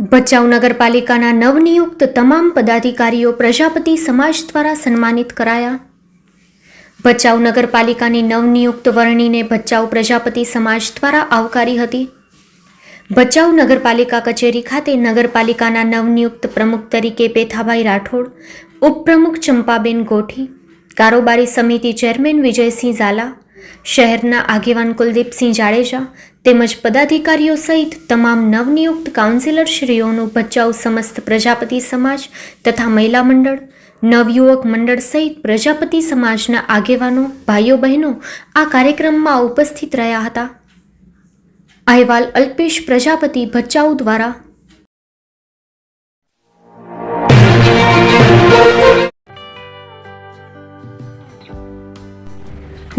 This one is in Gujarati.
ભચાઉ નગરપાલિકાના નવનિયુક્ત તમામ પદાધિકારીઓ પ્રજાપતિ સમાજ દ્વારા સન્માનિત કરાયા. ભચાઉ નગરપાલિકાની નવનિયુક્ત વરણીને ભચાઉ પ્રજાપતિ સમાજ દ્વારા આવકારી હતી. ભચાઉ નગરપાલિકા કચેરી ખાતે નગરપાલિકાના નવનિયુક્ત પ્રમુખ તરીકે પેથાભાઈ રાઠોડ, ઉપપ્રમુખ ચંપાબેન ગોઠી, કારોબારી સમિતિ ચેરમેન વિજયસિંહ ઝાલા શહેરના આગેવાન કુલદીપસિંહ જાડેજા તેમજ પદાધિકારીઓ સહિત તમામ નવનિયુક્ત કાઉન્સિલરશ્રીઓનું ભચાઉ સમસ્ત પ્રજાપતિ સમાજ તથા મહિલા મંડળ, નવયુવક મંડળ સહિત પ્રજાપતિ સમાજના આગેવાનો, ભાઈઓ બહેનો આ કાર્યક્રમમાં ઉપસ્થિત રહ્યા હતા. અહેવાલ અલ્પેશ પ્રજાપતિ ભચાઉ દ્વારા